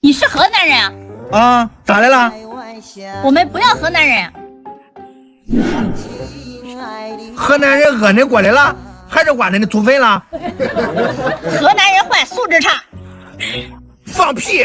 你是河南人啊？啊，咋的了？我们不要河南人。河南人讹恁过来了，还是挖恁的祖坟了？河南人坏，素质差。放屁！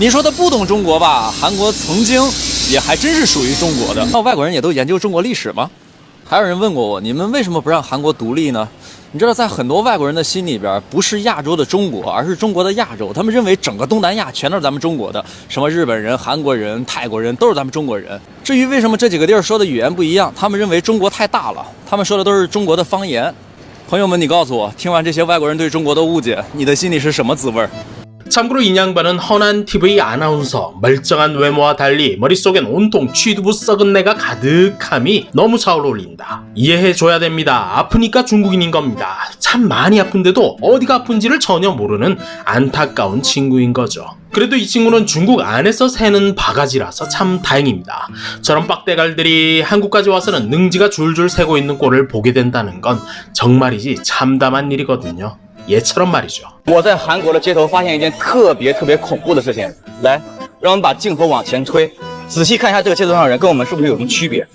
你说他不懂中国吧？韩国曾经也还真是属于中国的。那外国人也都研究中国历史吗？还有人问过我，你们为什么不让韩国独立呢？你知道，在很多外国人的心里边，不是亚洲的中国，而是中国的亚洲。他们认为整个东南亚全都是咱们中国的，什么日本人、韩国人、泰国人都是咱们中国人。至于为什么这几个地儿说的语言不一样，他们认为中国太大了，他们说的都是中国的方言。朋友们，你告诉我，听完这些外国人对中国的误解，你的心里是什么滋味儿？ 참고로 이 양반은 허난 TV 아나운서 멀쩡한 외모와 달리 머릿속엔 온통 취두부 썩은 내가 가득함이 너무 잘 어울린다. 이해해줘야 됩니다. 아프니까 중국인인 겁니다. 참 많이 아픈데도 어디가 아픈지를 전혀 모르는 안타까운 친구인 거죠. 그래도 이 친구는 중국 안에서 새는 바가지라서 참 다행입니다. 저런 빡대갈들이 한국까지 와서는 능지가 줄줄 새고 있는 꼴을 보게 된다는 건 정말이지 참담한 일이거든요 얘처럼 말이죠 我在韩国的街头发现一件特别特别恐怖的事情，来，让我们把镜头往前推，仔细看一下这个街头上的人跟我们是不是有什么区别？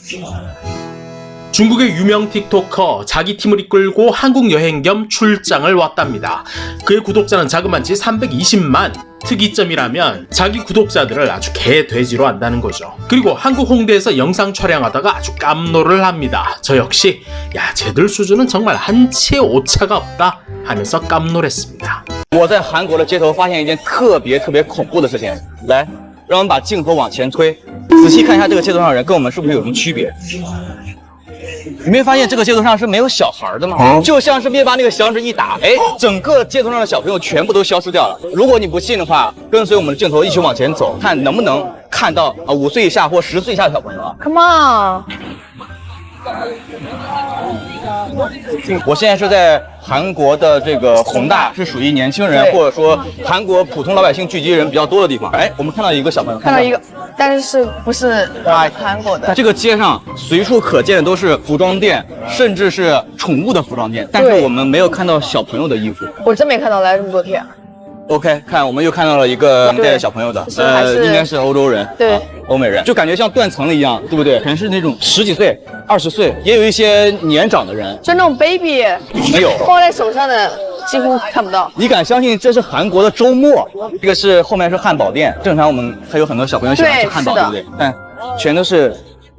중국의 유명 틱토커 자기 팀을 이끌고 한국 여행 겸 출장을 왔답니다. 그의 구독자는 자그마치 320만. 특이점이라면 자기 구독자들을 아주 개돼지로 한다는 거죠. 그리고 한국 홍대에서 영상 촬영하다가 아주 깜놀을 합니다. 저 역시 야 쟤들 수준은 정말 한치의 오차가 없다 하면서 깜놀했습니다. 我在韩国的街头发现一件特别特别恐怖的事情，来，让我们把镜头往前推，仔细看一下这个街头上的人跟我们是不是有什么区别？ 你没发现这个街头上是没有小孩的吗？就像是灭霸那个响指一打，哎，整个街头上的小朋友全部都消失掉了。如果你不信的话，跟随我们的镜头一起往前走，看能不能看到啊五岁以下或十岁以下的小朋友啊。Come on，我现在是在韩国的这个宏大，是属于年轻人或者说韩国普通老百姓聚集人比较多的地方。哎，我们看到一个小朋友，看到一个，但是是不是韩国的？这个街上随处可见的都是服装店，甚至是宠物的服装店，但是我们没有看到小朋友的衣服。我真没看到来这么多天。OK，看我们又看到了一个对带着小朋友的，呃应该是欧洲人，对啊欧美人，就感觉像断层了一样，对不对？全是那种十几岁、二十岁，也有一些年长的人，就那种 baby 没有。抱在手上的几乎看不到。你敢相信这是韩国的周末？这个是后面是汉堡店，正常我们还有很多小朋友喜欢吃汉堡，对不对？但全都是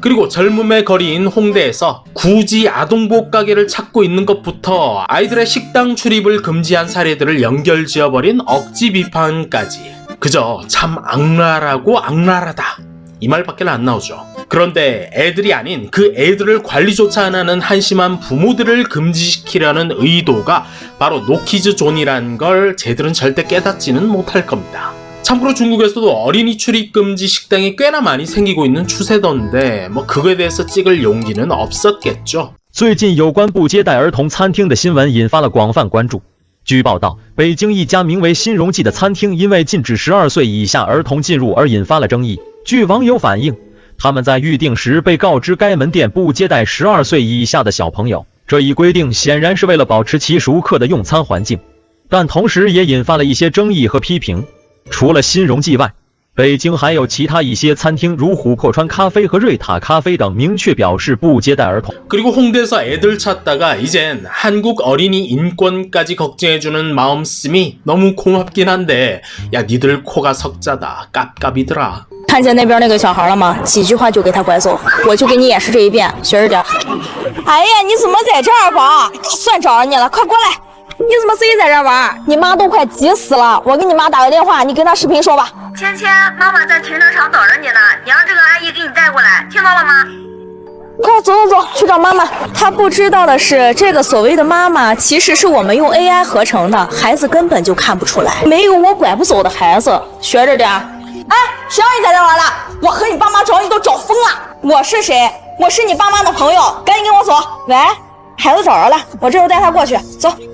그리고 젊음의 거리인 홍대에서 굳이 아동복 가게를 찾고 있는 것부터 아이들의 식당 출입을 금지한 사례들을 연결 지어버린 억지 비판까지 그저 참 악랄하고 악랄하다 이 말밖에 안 나오죠. 그런데 애들이 아닌 그 애들을 관리조차 안 하는 한심한 부모들을 금지시키려는 의도가 바로 노키즈 존이라는 걸 쟤들은 절대 깨닫지는 못할 겁니다. 참고로 중국에서도 어린이 출입 금지 식당이 꽤나 많이 생기고 있는 추세던데 뭐 그거에 대해서 찍을 용기는 없었겠죠. 最近有关不接待儿童餐厅的新闻引发了广泛关注。据报道，北京一家名为“新荣记”的餐厅因为禁止十二岁以下儿童进入而引发了争议。据网友反映，他们在预订时被告知该门店不接待十二岁以下的小朋友，这一规定显然是为了保持其熟客的用餐环境，但同时也引发了一些争议和批评。 除了新荣记外，北京还有其他一些餐厅，如琥珀川咖啡和瑞塔咖啡等，明确表示不接待儿童。 그리고 홍대에서 애들 찾다가 이젠 한국 어린이 인권까지 걱정해주는 마음씀이 너무 고맙긴 한데 야 니들 코가 석자다 깝깝이더라 看见那边那个小孩了吗？几句话就给他拐走，我就给你演示这一遍，学着点。哎呀，你怎么在这儿玩？算找着你了，快过来！ 你怎么自己在这玩？你妈都快急死了，我给你妈打个电话，你跟她视频说吧。芊芊，妈妈在停车场等着你呢，你让这个阿姨给你带过来，听到了吗？快走走走，去找妈妈。她不知道的是，这个所谓的妈妈其实是我们用 AI 合成的，孩子根本就看不出来。没有我拐不走的孩子，学着点儿。哎，谁让你在这玩了？我和你爸妈找你都找疯了。我是谁？我是你爸妈的朋友，赶紧跟我走。喂，孩子找着了，我这就带他过去。走。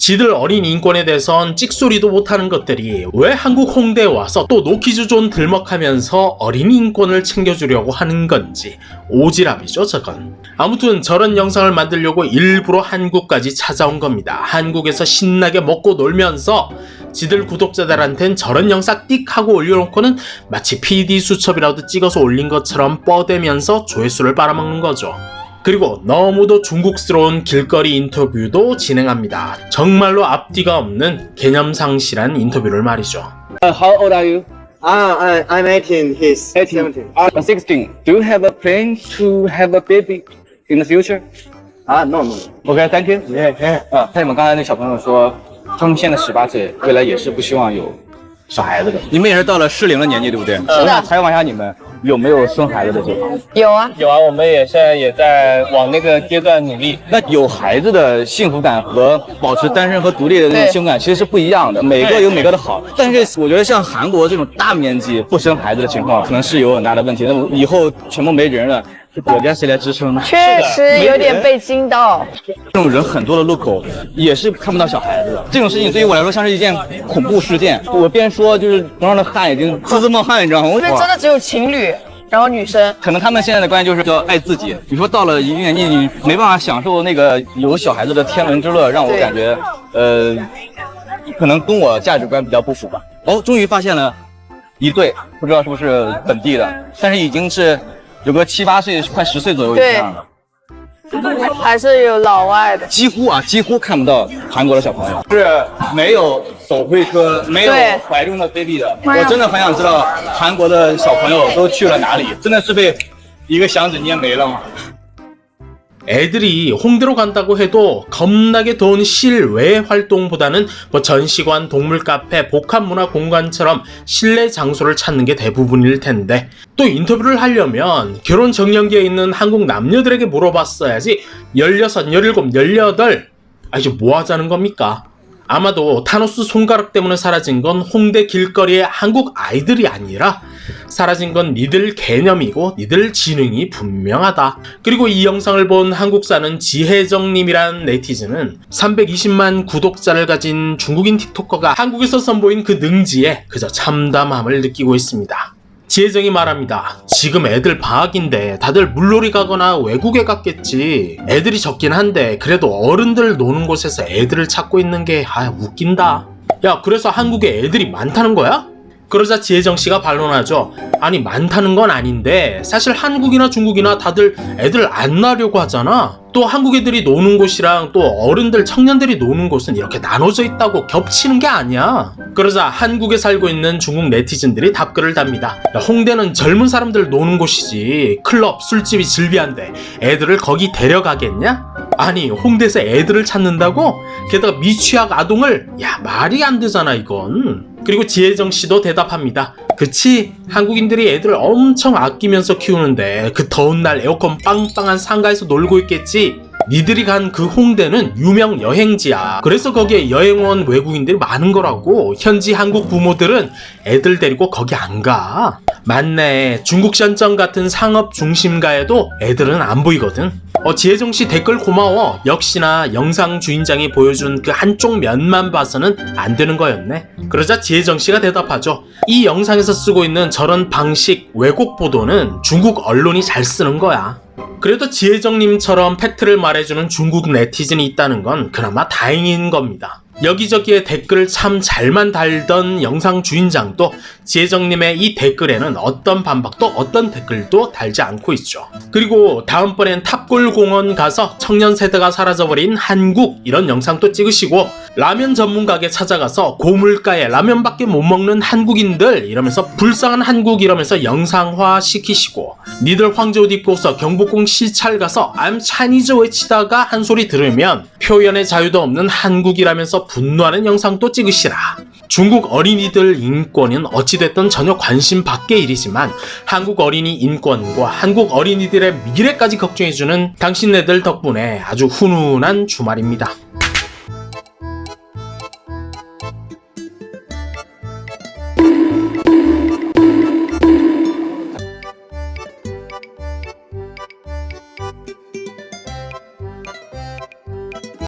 지들 어린 인권에 대해선 찍소리도 못하는 것들이 왜 한국 홍대에 와서 또 노키즈존 들먹하면서 어린 인권을 챙겨주려고 하는 건지 오지랖이죠 저건 아무튼 저런 영상을 만들려고 일부러 한국까지 찾아온 겁니다 한국에서 신나게 먹고 놀면서 지들 구독자들한텐 저런 영상 띡 하고 올려놓고는 마치 PD 수첩이라도 찍어서 올린 것처럼 뻐대면서 조회수를 빨아먹는 거죠. 그리고 너무도 중국스러운 길거리 인터뷰도 진행합니다. 정말로 앞뒤가 없는 개념 상실한 인터뷰를 말이죠. How old are you? Ah, I, I'm 18. He's 18. 17. Uh, 16. Do you have a plan to have a baby in the future? Ah, no, no. OK, thank you. Yeah, yeah. 啊，像你们刚才那小朋友说，他们现在十八岁，未来也是不希望有小孩子的。你们也是到了适龄的年纪，对不对？是那采访一下你们 有没有生孩子的计划？有啊，有啊，我们也现在也在往那个阶段努力。那有孩子的幸福感和保持单身和独立的那种对幸福感其实是不一样的，每个有每个的好。但是我觉得像韩国这种大面积不生孩子的情况，可能是有很大的问题。那么以后全部没人了，这国家谁来支撑呢？确实有点被惊到。这种人很多的路口也是看不到小孩子的，这种事情对于我来说像是一件恐怖事件。我边说就是头上的汗已经滋滋冒汗，你知道吗？我这边真的只有情侣，然后女生。可能他们现在的观念就是叫爱自己。你说到了一定年纪，你没办法享受那个有小孩子的天伦之乐，让我感觉，呃，可能跟我价值观比较不符吧。哦，终于发现了一对，不知道是不是本地的，但是已经是有个七八岁，快十岁左右以对上的。还是有老外的。几乎啊，几乎看不到韩国的小朋友，是没有手绘车、没有怀中的 baby 的。我真的很想知道韩国的小朋友都去了哪里，真的是被一个响指捏没了吗？ 애들이 홍대로 간다고 해도 겁나게 더운 실외 활동보다는 뭐 전시관, 동물 카페, 복합 문화 공간처럼 실내 장소를 찾는 게 대부분일 텐데 또 인터뷰를 하려면 결혼 정년기에 있는 한국 남녀들에게 물어봤어야지 16, 17, 18 아, 이제 뭐 하자는 겁니까? 아마도 타노스 손가락 때문에 사라진 건 홍대 길거리의 한국 아이들이 아니라 사라진 건 니들 개념이고 니들 지능이 분명하다. 그리고 이 영상을 본 한국 사는 지혜정님이란 네티즌은 320만 구독자를 가진 중국인 틱토커가 한국에서 선보인 그 능지에 그저 참담함을 느끼고 있습니다. 지혜정이 말합니다. 지금 애들 방학인데 다들 물놀이 가거나 외국에 갔겠지. 애들이 적긴 한데 그래도 어른들 노는 곳에서 애들을 찾고 있는 게 아, 웃긴다. 야, 그래서 한국에 애들이 많다는 거야? 그러자 지혜정 씨가 반론하죠. 아니 많다는 건 아닌데 사실 한국이나 중국이나 다들 애들 안 낳으려고 하잖아. 또 한국 애들이 노는 곳이랑 또 어른들 청년들이 노는 곳은 이렇게 나눠져 있다고 겹치는 게 아니야. 그러자 한국에 살고 있는 중국 네티즌들이 답글을 답니다. 야, 홍대는 젊은 사람들 노는 곳이지. 클럽, 술집이 즐비한데 애들을 거기 데려가겠냐? 아니 홍대에서 애들을 찾는다고? 게다가 미취학 아동을 야 말이 안 되잖아 이건. 그리고 지혜정 씨도 대답합니다. 그치? 한국인들이 애들을 엄청 아끼면서 키우는데 그 더운 날 에어컨 빵빵한 상가에서 놀고 있겠지? 니들이 간 그 홍대는 유명 여행지야. 그래서 거기에 여행 온 외국인들이 많은 거라고. 현지 한국 부모들은 애들 데리고 거기 안 가. 맞네. 중국 션정 같은 상업 중심가에도 애들은 안 보이거든. 어, 지혜정 씨 댓글 고마워. 역시나 영상 주인장이 보여준 그 한쪽 면만 봐서는 안 되는 거였네. 그러자 지혜정 씨가 대답하죠. 이 영상에서 쓰고 있는 저런 방식 왜곡 보도는 중국 언론이 잘 쓰는 거야. 그래도 지혜정님처럼 팩트를 말해주는 중국 네티즌이 있다는 건 그나마 다행인 겁니다. 여기저기에 댓글을 참 잘만 달던 영상 주인장도 지혜정님의 이 댓글에는 어떤 반박도 어떤 댓글도 달지 않고 있죠. 그리고 다음번엔 탑골공원 가서 청년 세대가 사라져버린 한국 이런 영상도 찍으시고 라면 전문 가게 찾아가서 고물가에 라면밖에 못 먹는 한국인들 이러면서 불쌍한 한국 이러면서 영상화 시키시고 니들 황제 옷 입고 서 경복궁 시찰 가서 I'm Chinese 외치다가 한 소리 들으면 표현의 자유도 없는 한국이라면서 분노하는 영상도 찍으시라. 중국 어린이들 인권은 어찌됐든 전혀 관심 밖의 일이지만 한국 어린이 인권과 한국 어린이들의 미래까지 걱정해주는 당신네들 덕분에 아주 훈훈한 주말입니다.